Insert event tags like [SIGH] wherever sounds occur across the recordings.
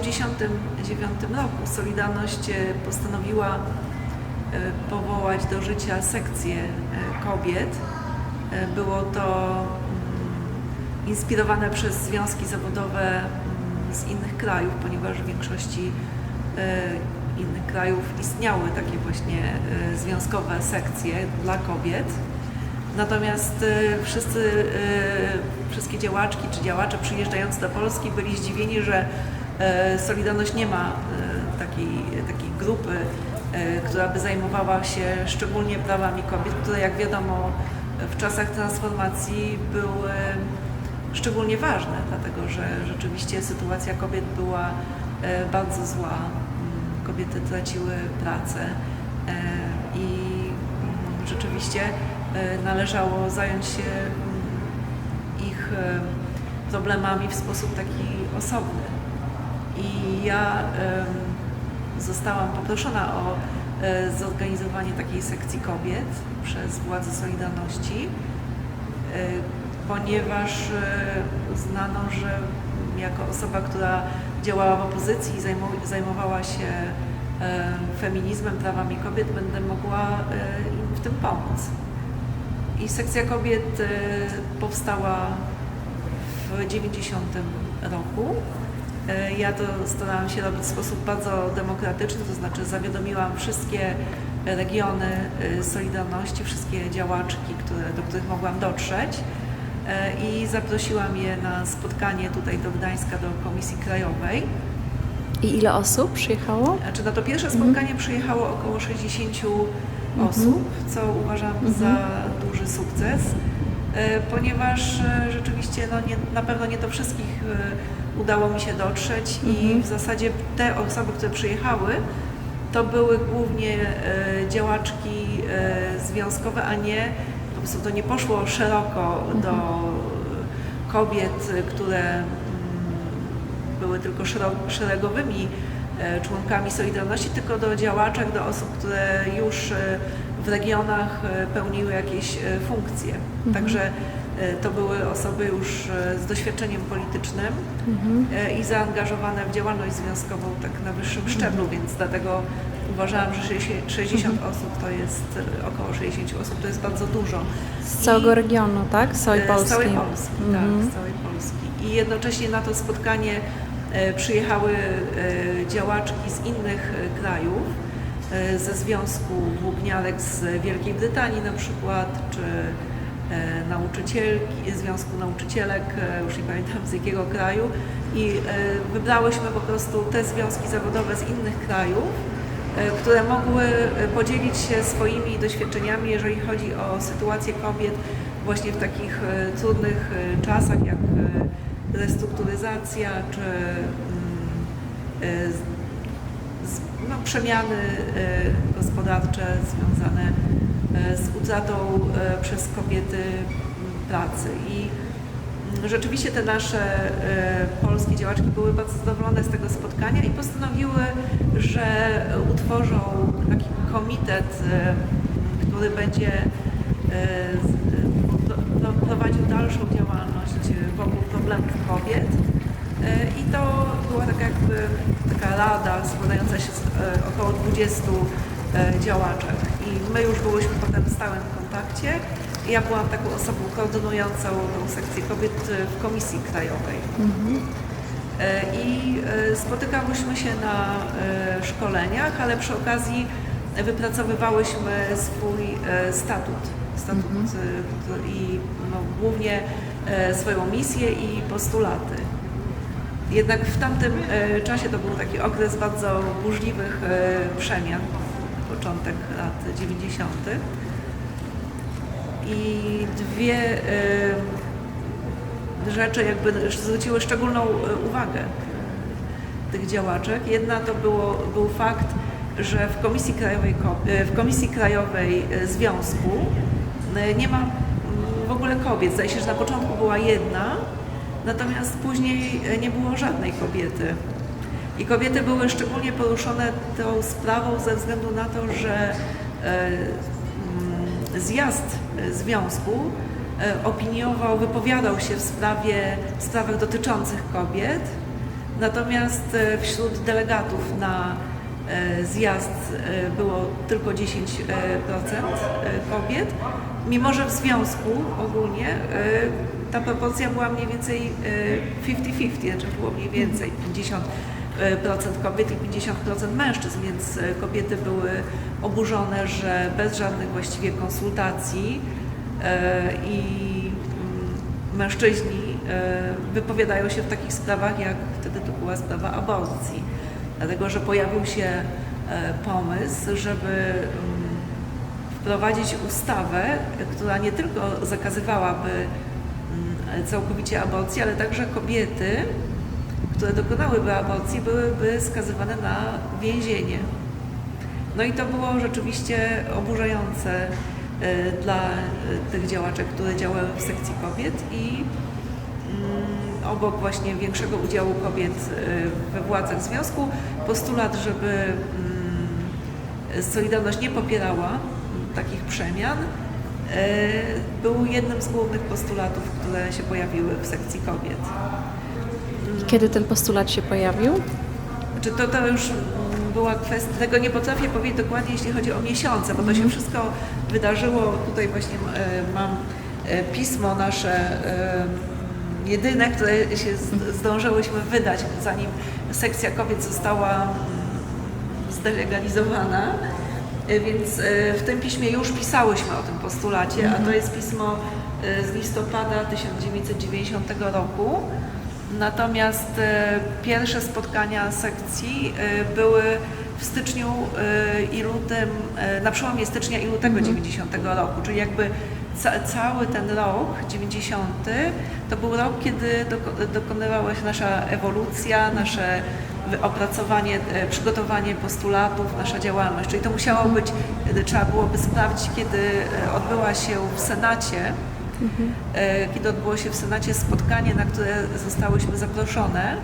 1989 roku Solidarność e, postanowiła e, powołać do życia sekcję e, kobiet. Było to mm, inspirowane przez związki zawodowe mm, z innych krajów, ponieważ w większości innych krajów istniały takie właśnie związkowe sekcje dla kobiet. Natomiast wszyscy, wszystkie działaczki czy działacze przyjeżdżający do Polski byli zdziwieni, że Solidarność nie ma e, takiej, takiej grupy, e, która by zajmowała się szczególnie prawami kobiet, które jak wiadomo w czasach transformacji były szczególnie ważne, dlatego że rzeczywiście sytuacja kobiet była e, bardzo zła. Mm, Kobiety traciły pracę e, i mm, rzeczywiście e, należało zająć się mm, ich e, problemami w sposób taki osobny. I ja zostałam poproszona o e, zorganizowanie takiej sekcji kobiet przez władze Solidarności, e, ponieważ e, uznano, że jako osoba, która działała w opozycji i zajmowała się feminizmem, prawami kobiet, będę mogła im w tym pomóc. I sekcja kobiet powstała w 90 roku. E, Ja to starałam się robić w sposób bardzo demokratyczny, to znaczy zawiadomiłam wszystkie regiony e, Solidarności, wszystkie działaczki, które, do których mogłam dotrzeć e, i zaprosiłam je na spotkanie tutaj do Gdańska, do Komisji Krajowej. I ile osób przyjechało? Znaczy na to pierwsze spotkanie przyjechało około 60 osób, co uważam za duży sukces, ponieważ e, rzeczywiście no nie, na pewno nie do wszystkich e, udało mi się dotrzeć i w zasadzie te osoby, które przyjechały, to były głównie e, działaczki e, związkowe, a nie, po prostu to nie poszło szeroko do kobiet, które mm, były tylko szeregowymi e, członkami Solidarności, tylko do działaczek, do osób, które już e, w regionach e, pełniły jakieś e, funkcje. Także e, to były osoby już z doświadczeniem politycznym e, i zaangażowane w działalność związkową tak na wyższym szczeblu, więc dlatego uważałam, że 60 60 osób to jest, około 60 osób to jest bardzo dużo. Z I- całego regionu, tak? Z całej Polski. Z całej Polski, Mhm. tak, z całej Polski. I jednocześnie na to spotkanie przyjechały działaczki z innych krajów, ze Związku Włókniarek z Wielkiej Brytanii na przykład, czy e, nauczycielki, Związku Nauczycielek, e, już nie pamiętam z jakiego kraju. I e, wybrałyśmy po prostu te związki zawodowe z innych krajów, e, które mogły e, podzielić się swoimi doświadczeniami, jeżeli chodzi o sytuację kobiet właśnie w takich e, trudnych e, czasach, jak e, restrukturyzacja czy mm, e, no, przemiany e, gospodarcze związane e, z utratą e, przez kobiety m, pracy. I mm, rzeczywiście te nasze polskie działaczki były bardzo zadowolone z tego spotkania i postanowiły, że utworzą taki komitet, który będzie prowadził dalszą działalność wokół problemów kobiet. E, I to była taka jakby taka rada składająca się z e, około 20 e, działaczek. I my już byłyśmy potem w stałym kontakcie. Ja byłam taką osobą koordynującą tą sekcję kobiet w Komisji Krajowej. E, I spotykałyśmy się na szkoleniach, ale przy okazji wypracowywałyśmy swój statut. Statut który- i no, głównie swoją misję i postulaty. Jednak w tamtym e, czasie to był taki okres bardzo burzliwych e, przemian, początek lat 90. I dwie e, rzeczy jakby zwróciły szczególną uwagę tych działaczek. Jedna to było, był fakt, że w Komisji Krajowej, w Komisji Krajowej Związku nie ma mm, w ogóle kobiet. Zdaje się, że na początku była jedna, natomiast później e, nie było żadnej kobiety. I kobiety były szczególnie poruszone tą sprawą ze względu na to, że e, mm, zjazd e, związku opiniował, wypowiadał się w sprawie, w sprawach dotyczących kobiet, Natomiast wśród delegatów na zjazd było tylko 10% kobiet, mimo że w związku ogólnie ta proporcja była mniej więcej e, 50-50, znaczy było mniej więcej 50% kobiet i 50% mężczyzn, więc e, kobiety były oburzone, że bez żadnych właściwie konsultacji i mm, mężczyźni wypowiadają się w takich sprawach, jak wtedy to była sprawa aborcji. Dlatego, że pojawił się e, pomysł, żeby mm, wprowadzić ustawę, która nie tylko zakazywałaby całkowicie aborcji, ale także kobiety, które dokonałyby aborcji, byłyby skazywane na więzienie. No i to było rzeczywiście oburzające e, dla e, tych działaczek, które działały w sekcji kobiet i mm, obok właśnie większego udziału kobiet e, we władzach związku postulat, żeby mm, Solidarność nie popierała takich przemian był jednym z głównych postulatów, które się pojawiły w sekcji kobiet. Kiedy ten postulat się pojawił? Czy to, to już mm, była kwestia, tego nie potrafię powiedzieć dokładnie, jeśli chodzi o miesiące, bo to się wszystko wydarzyło, tutaj właśnie e, mam e, pismo nasze e, jedyne, które się zdążyłyśmy wydać, zanim sekcja kobiet została mm, zdelegalizowana. E, Więc e, w tym piśmie już pisałyśmy o tym postulacie, a to jest pismo e, z listopada 1990 roku. Natomiast pierwsze spotkania sekcji były w styczniu i lutym, na przełomie stycznia i lutego 90 roku, czyli jakby ca cały ten rok 90 to był rok, kiedy doko dokonywała się nasza ewolucja, nasze opracowanie, e, przygotowanie postulatów, nasza działalność. Czyli to musiało być, e, trzeba byłoby sprawdzić, kiedy e, odbyła się w Senacie e, kiedy odbyło się w Senacie spotkanie, na które zostałyśmy zaproszone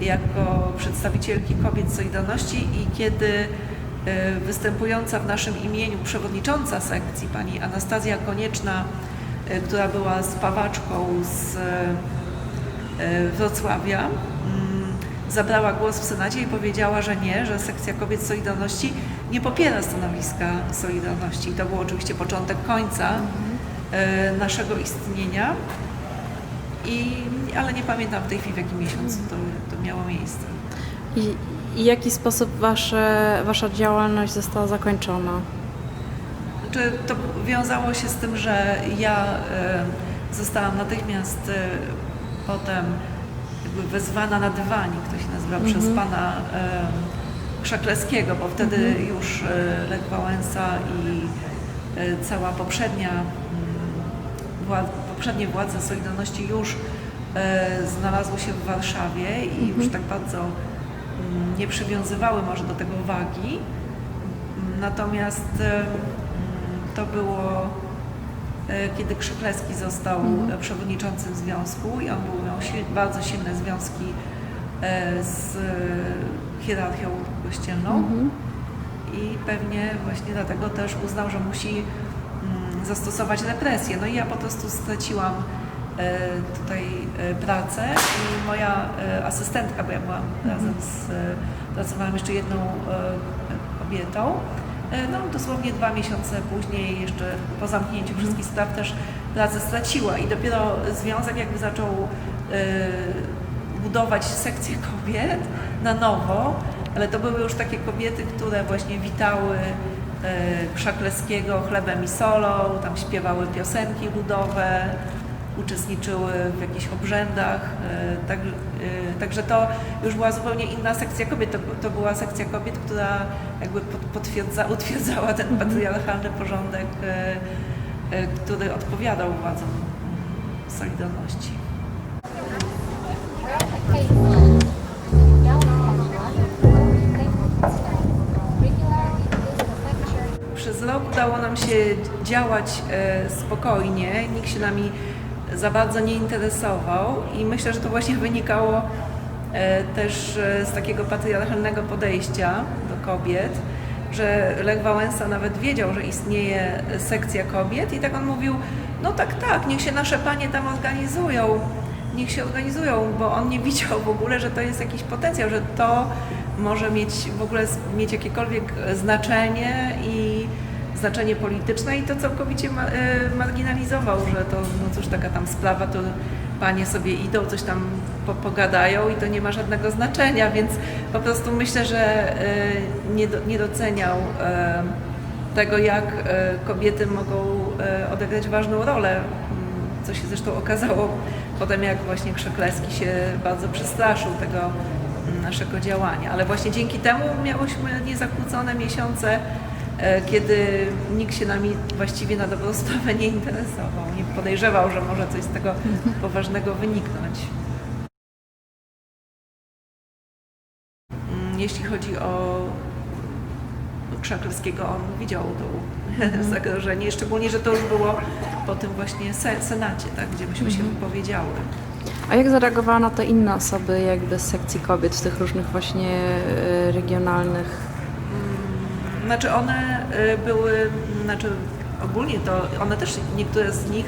jako przedstawicielki kobiet Solidarności i kiedy występująca w naszym imieniu przewodnicząca sekcji, pani Anastazja Konieczna, która była spawaczką z Wrocławia, zabrała głos w Senacie i powiedziała, że nie, że sekcja kobiet Solidarności nie popiera stanowiska Solidarności. I to był oczywiście początek końca e, naszego istnienia. I, ale nie pamiętam w tej chwili w jakim miesiącu to, to miało miejsce. I, i w jaki sposób wasze, wasza działalność została zakończona? Czy to wiązało się z tym, że ja e, zostałam natychmiast e, potem jakby wezwana na dywanik, to się nazywa, przez pana e, Krzakleskiego, bo wtedy już e, Lech Wałęsa i e, cała poprzednia władz, poprzednie władze Solidarności już e, znalazły się w Warszawie i już tak bardzo nie przywiązywały może do tego wagi. Natomiast e, to było, kiedy Krzykleski został e, przewodniczącym związku i on był, miał bardzo silne związki e, z e, hierarchią kościelną. I pewnie właśnie dlatego też uznał, że musi mm, zastosować represję. No i ja po prostu straciłam e, tutaj e, pracę i moja e, asystentka, bo ja byłam razem z, e, pracowałam jeszcze jedną e, kobietą, e, no dosłownie dwa miesiące później, jeszcze po zamknięciu wszystkich spraw też pracę straciła i dopiero związek jakby zaczął e, budować sekcję [LAUGHS] kobiet na nowo, ale to były już takie kobiety, które właśnie witały e, Krzakleskiego chlebem i solą, tam śpiewały piosenki ludowe, uczestniczyły w jakichś obrzędach. e, Tak, e, także to już była zupełnie inna sekcja kobiet. To, to była sekcja kobiet, która jakby potwierdza, utwierdzała ten patriarchalny porządek, e, który odpowiadał władzom Solidarności. Przez rok udało nam się działać spokojnie, nikt się nami za bardzo nie interesował i myślę, że to właśnie wynikało e, też e, z takiego patriarchalnego podejścia do kobiet, że Lech Wałęsa nawet wiedział, że istnieje sekcja kobiet i tak on mówił, no tak, tak, niech się nasze panie tam organizują, niech się organizują, bo on nie widział w ogóle, że to jest jakiś potencjał, że to może mieć w ogóle mieć jakiekolwiek e, znaczenie i znaczenie polityczne i to całkowicie ma, e, marginalizował, że to no cóż, taka tam sprawa, to panie sobie idą, coś tam po, pogadają i to nie ma żadnego znaczenia, więc po prostu myślę, że e, nie, nie doceniał e, tego, jak kobiety mogą odegrać ważną rolę, co się zresztą okazało potem, jak właśnie Krzekleski się bardzo przestraszył tego mm, naszego działania. Ale właśnie dzięki temu miałyśmy niezakłócone miesiące, kiedy nikt się nami właściwie na dobrą sprawę nie interesował, nie podejrzewał, że może coś z tego [LAUGHS] poważnego wyniknąć. Mm, Jeśli chodzi o Krzaklewskiego, on widział to [LAUGHS] zagrożenie, szczególnie, że to już było po tym właśnie se- Senacie, tak, gdzie myśmy się wypowiedziały. A jak zareagowała na to inne osoby jakby z sekcji kobiet w tych różnych właśnie e, regionalnych? Znaczy one y, były, znaczy ogólnie to one też, niektóre z nich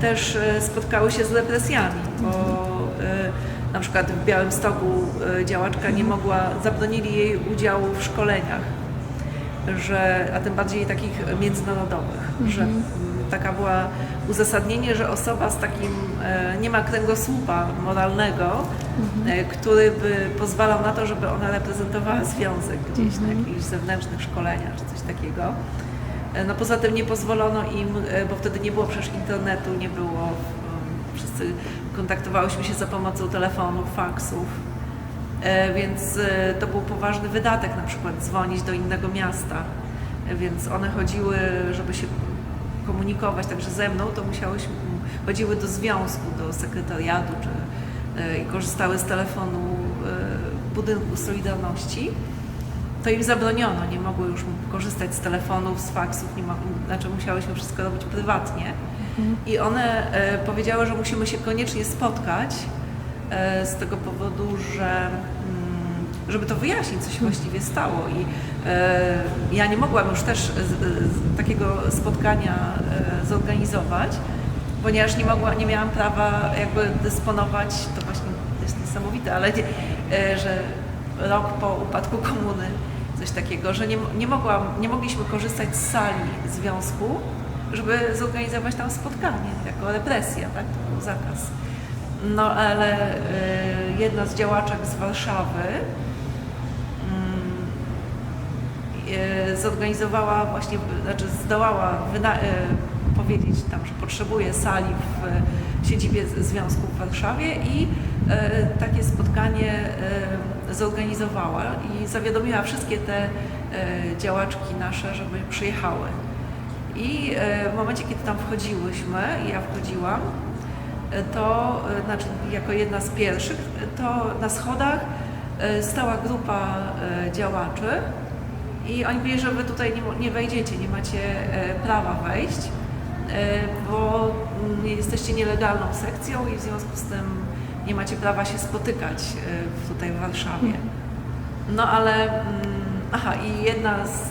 też y, spotkały się z represjami, bo y, na przykład w Białymstoku działaczka nie mogła, zabronili jej udziału w szkoleniach, że, a tym bardziej takich międzynarodowych, że mm, taka była uzasadnienie, że osoba z takim e, nie ma kręgosłupa moralnego, e, który by pozwalał na to, żeby ona reprezentowała związek gdzieś na jakichś zewnętrznych szkoleniach czy coś takiego. E, No poza tym nie pozwolono im, bo wtedy nie było przecież internetu, nie było, wszyscy kontaktowałyśmy się za pomocą telefonów, faksów. Więc to był poważny wydatek, na przykład dzwonić do innego miasta. Więc one chodziły, żeby się komunikować także ze mną, to musiałyśmy, chodziły do związku, do sekretariatu, czy e, i korzystały z telefonu e, budynku Solidarności. To im zabroniono, nie mogły już korzystać z telefonów, z faksów, nie mo- znaczy musiałyśmy wszystko robić prywatnie. I one e, powiedziały, że musimy się koniecznie spotkać, z tego powodu, że żeby to wyjaśnić, co się właściwie stało. I e, ja nie mogłam już też z, z takiego spotkania e, zorganizować, ponieważ nie, mogła, nie miałam prawa jakby dysponować, to właśnie jest niesamowite, ale nie, e, że rok po upadku komuny coś takiego, że nie, nie, mogłam, nie mogliśmy korzystać z sali związku, żeby zorganizować tam spotkanie, jako represja, tak? To był zakaz. No ale y, jedna z działaczek z Warszawy zorganizowała właśnie, znaczy zdołała y, powiedzieć tam, że potrzebuje sali w siedzibie związku w Warszawie i y, takie spotkanie y, zorganizowała i zawiadomiła wszystkie te y, działaczki nasze, żeby przyjechały. I w momencie, kiedy tam wchodziłyśmy, ja wchodziłam, to znaczy jako jedna z pierwszych, to na schodach stała grupa działaczy i oni powiedzieli, że wy tutaj nie, nie wejdziecie, nie macie e, prawa wejść, e, bo jesteście nielegalną sekcją i w związku z tym nie macie prawa się spotykać e, w- tutaj w Warszawie. No ale, mm, aha, i jedna z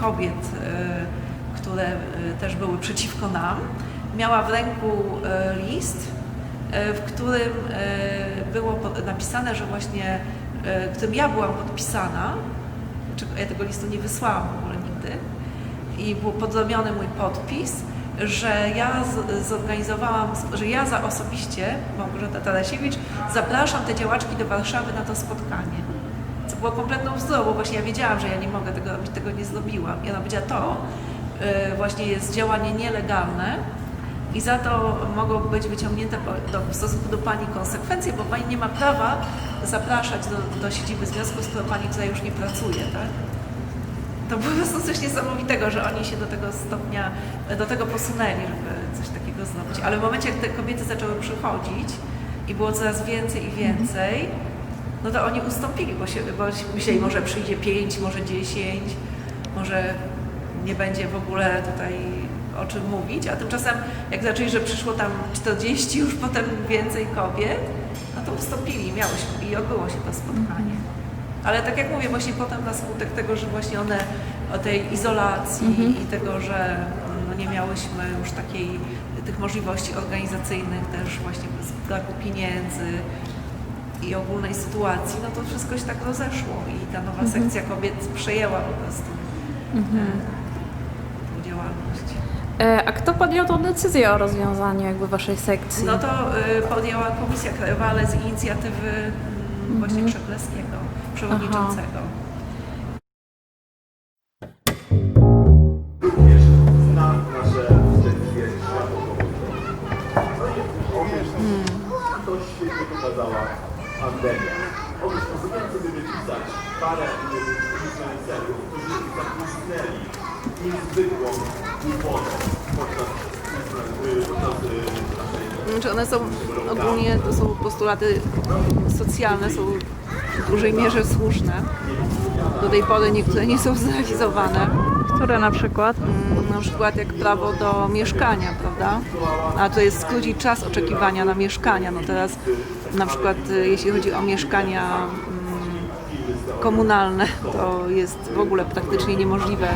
kobiet, które też były przeciwko nam, miała w ręku list, w którym było napisane, że właśnie, e, którym ja byłam podpisana, ja tego listu nie wysłałam w ogóle nigdy, i był podrobiony mój podpis, że ja zorganizowałam, że ja za osobiście, Małgorzata Tarasiewicz, zapraszam te działaczki do Warszawy na to spotkanie. Co było kompletną bzdurą, bo właśnie ja wiedziałam, że ja nie mogę tego robić, tego nie zrobiłam. I ona powiedziała, to y, właśnie jest działanie nielegalne i za to mogą być wyciągnięte do, w stosunku do Pani konsekwencje, bo Pani nie ma prawa zapraszać do, do siedziby związku, z którą Pani tutaj już nie pracuje, tak? To po prostu coś niesamowitego, że oni się do tego stopnia, do tego posunęli, żeby coś takiego zrobić. Ale w momencie, jak te kobiety zaczęły przychodzić i było coraz więcej i więcej, no to oni ustąpili, bo, się, bo myśleli, może przyjdzie pięć, może dziesięć, może nie będzie w ogóle tutaj o czym mówić, a tymczasem jak zaczęli, że przyszło tam 40, już potem więcej kobiet, to ustąpili i miałyśmy i odbyło się to spotkanie. Ale tak jak mówię, właśnie potem na skutek tego, że właśnie one o tej izolacji i tego, że no, nie miałyśmy już takiej tych możliwości organizacyjnych, też właśnie z braku pieniędzy i ogólnej sytuacji, no to wszystko się tak rozeszło i ta nowa sekcja kobiet przejęła po prostu e, tą działalność. E, A kto podjął tą decyzję o rozwiązaniu jakby waszej sekcji? No to y, podjęła Komisja Krajowa, ale z inicjatywy mm, właśnie Krzepleskiego, przewodniczącego. również Znaczy one są ogólnie, to są postulaty socjalne, są w dużej mierze słuszne. Do tej pory niektóre nie są zrealizowane. Które na przykład? Mm, Na przykład jak prawo do mieszkania, prawda? A to jest skrócić czas oczekiwania na mieszkania. No teraz na przykład y, jeśli chodzi o mieszkania mm, komunalne, to jest w ogóle praktycznie niemożliwe.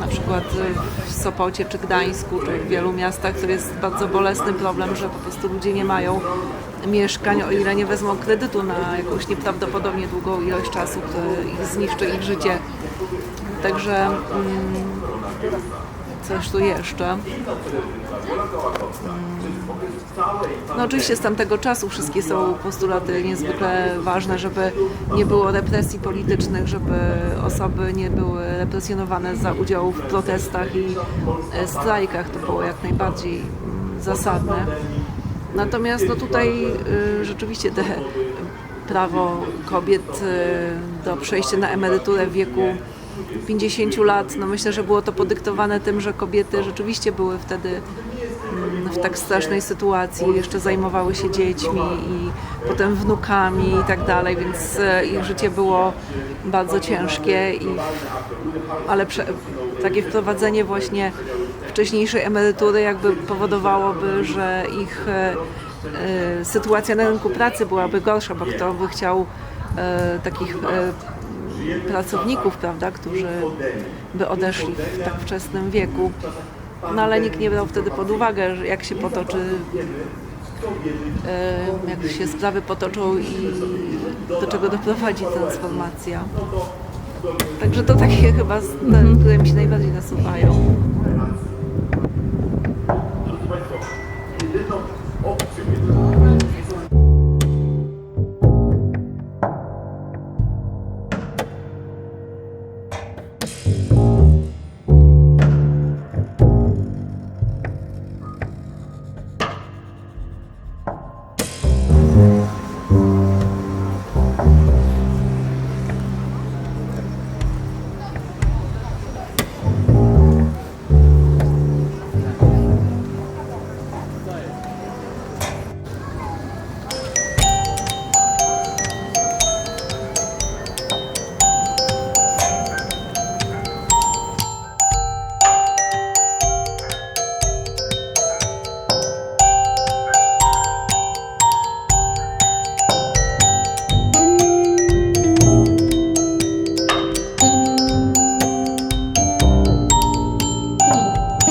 Na przykład y, w Sopocie czy Gdańsku, czy w wielu miastach to jest bardzo bolesny problem, że po prostu ludzie nie mają mieszkań, o ile nie wezmą kredytu na jakąś nieprawdopodobnie długą ilość czasu, który ich zniszczy ich życie. Także mm, coś tu jeszcze. Mm. No oczywiście z tamtego czasu wszystkie są postulaty niezwykle ważne, żeby nie było represji politycznych, żeby osoby nie były represjonowane za udział w protestach i e, strajkach. To było jak najbardziej mm, zasadne. Natomiast no tutaj y, rzeczywiście te prawo kobiet y, do przejścia na emeryturę w wieku 50 lat, no myślę, że było to podyktowane tym, że kobiety rzeczywiście były wtedy mm, w tak strasznej sytuacji, jeszcze zajmowały się dziećmi i potem wnukami i tak dalej, więc e, ich życie było bardzo ciężkie, i, ale prze, takie wprowadzenie właśnie wcześniejszej emerytury jakby powodowałoby, że ich e, e, sytuacja na rynku pracy byłaby gorsza, bo kto by chciał takich pracowników, prawda, którzy by odeszli w tak wczesnym wieku. No ale nikt nie brał wtedy pod uwagę, jak się potoczy, jak się sprawy potoczą i do czego doprowadzi transformacja. Także to takie chyba, te, mhm. które mi się najbardziej nasuwają. Drodzy Państwo, jedyną opcją, jedyną